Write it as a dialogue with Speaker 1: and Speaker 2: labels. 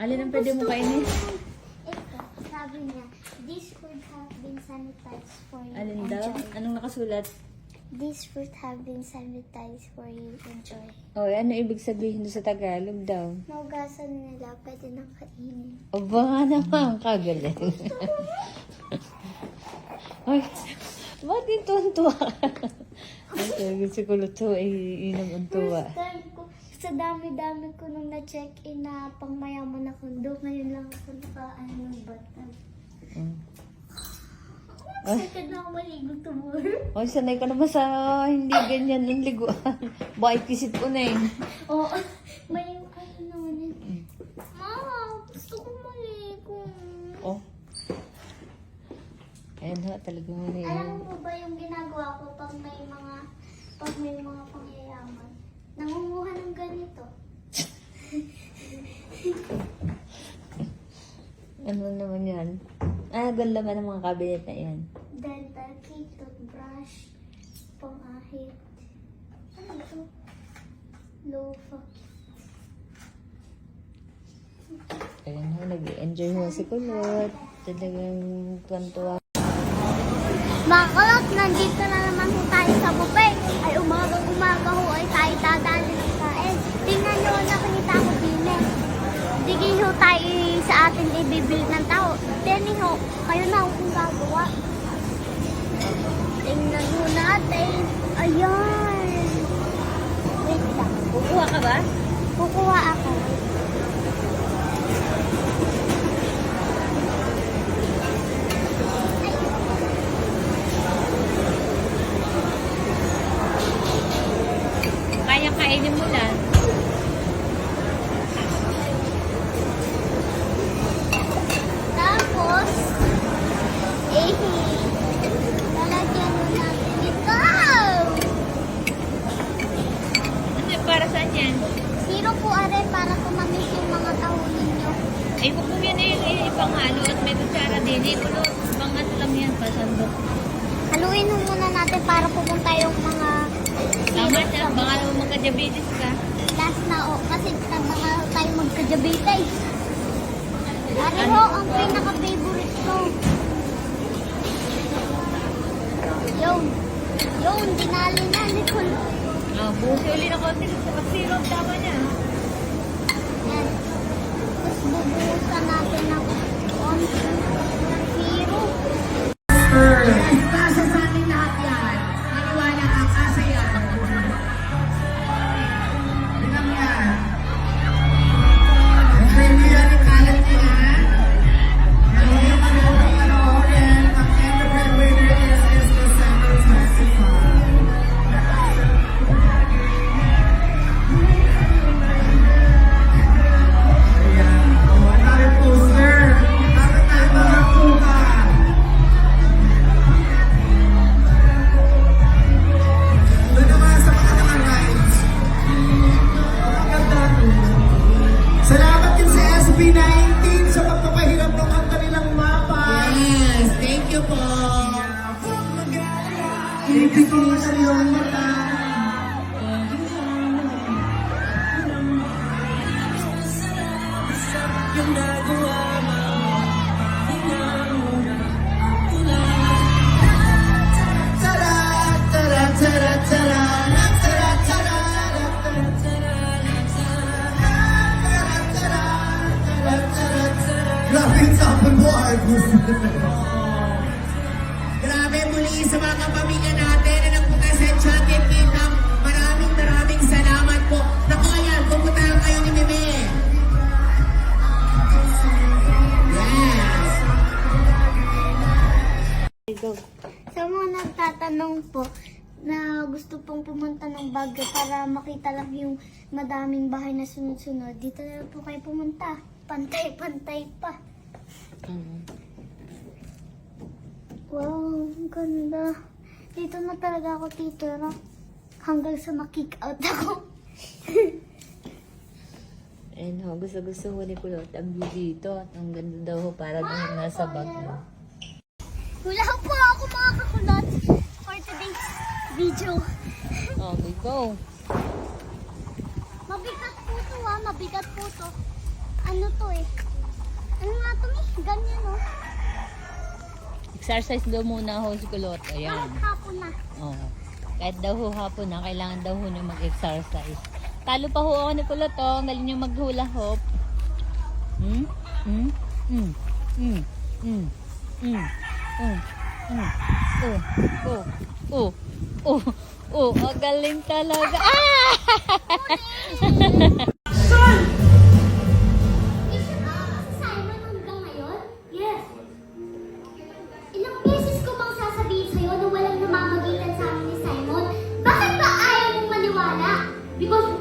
Speaker 1: Alin ang pwede mo kainin?
Speaker 2: Ito, sabi niya, this fruit have been sanitized for you.
Speaker 1: Alin daw? Anong nakasulat?
Speaker 2: This fruit have been sanitized for you. Enjoy.
Speaker 1: O, ano ibig sabihin doon sa Tagalog daw?
Speaker 2: Naugasan nila, pwede nang kainin.
Speaker 1: O, baka naman, kagaling. Ay, ba't yung tuwan-tuwa ka? Ay, gusto ko luto, ay inom ang tuwa.
Speaker 2: First time ko, sa dami-dami ko nung na-check-in na pang mayaman na kondo, ngayon lang ako nakaano ng batang.
Speaker 1: Mm. Ay.
Speaker 2: Second na ako maligo tomorrow.
Speaker 1: Ay, sanay ka naman sa hindi ganyan ng liguan. Baka kisit ko na eh.
Speaker 2: Oo, may ano naman yun. Mama, gusto ko maligo.
Speaker 1: Oh. Ayan ha, talagang yun.
Speaker 2: Alam mo ba yung ginagawa ko pag may mga pag may mga pangyayaman? Nangunguha ng ganito.
Speaker 1: Ano naman yan? Ah, ganda naman ng mga cabinet na yan.
Speaker 2: Dental kit, toothbrush, pangahit. Ano ito? Lofa.
Speaker 1: Ayan ha, nag-enjoy mo si Kulot. Talagang tuwan-tuwa.
Speaker 2: Mga kalot, nandito na naman tayo sa buffet. Ay umaga-umaga ho ay tayo dadali ng kain. Tingnan nyo na nakita ko din eh. Sige ho tayo sa atin ibibil ng tao. Teni ho, kayo na kung gagawa. Tingnan ho natin. Ayan. Wait lang.
Speaker 1: Kukuha ka ba?
Speaker 2: Kukuha ako.
Speaker 1: Kainin mo lang.
Speaker 2: Tapos, eh, lalagyan mo natin ito.
Speaker 1: Ano, para saan yan?
Speaker 2: Zero po are para tumamis yung mga tahon ninyo.
Speaker 1: Ay, kung yan eh, ipanghalo at may kutsara din. Eh, kulo, pang ano lang yan, pasandok.
Speaker 2: Haluin mo muna natin para pupunta yung mga
Speaker 1: Tama baka magka-diabetes ka.
Speaker 2: Last na o, kasi baka tayo magkajabitay. Ari ho, ang pinaka-favorite ko. Yun. Yun, dinali na ni Kul.
Speaker 1: Ah, busi uli na konti sa pag-syrup, tama niya.
Speaker 3: Thank you po.
Speaker 4: Ibig ko sa iyong mata. Yung
Speaker 3: nagawa Lapit sa
Speaker 1: Go.
Speaker 2: Sa mga nagtatanong po na gusto pong pumunta ng Baguio para makita lang yung madaming bahay na sunod-sunod, dito na lang po kayo pumunta. Pantay-pantay pa.
Speaker 1: Mm.
Speaker 2: Wow, ang ganda. Dito na talaga ako titira. Hanggang sa makick out ako.
Speaker 1: Ayun ho, gusto-gusto ko ni Kulot ang view dito. At ang ganda daw ho, para nang nasa bag mo.
Speaker 2: Wala po ako mga kakulot. For video.
Speaker 1: Oh, we go.
Speaker 2: Mabigat po to ah, mabigat po to. Ano to eh? Ano nga to eh? Ganyan oh.
Speaker 1: Exercise daw muna ho si Kulot. Ayan.
Speaker 2: Kahit hapon na.
Speaker 1: Oh. Kahit daw ho hapon na, kailangan daw ho na mag-exercise. Talo pa ho ako ni Kulot, oh. Ang galing niyo maghula hop. Hmm? Hmm? Hmm? Hmm? Hmm? Hmm? Oh, oh, oh, oh, oh, oh, oh, galing talaga. Ah! Son! Because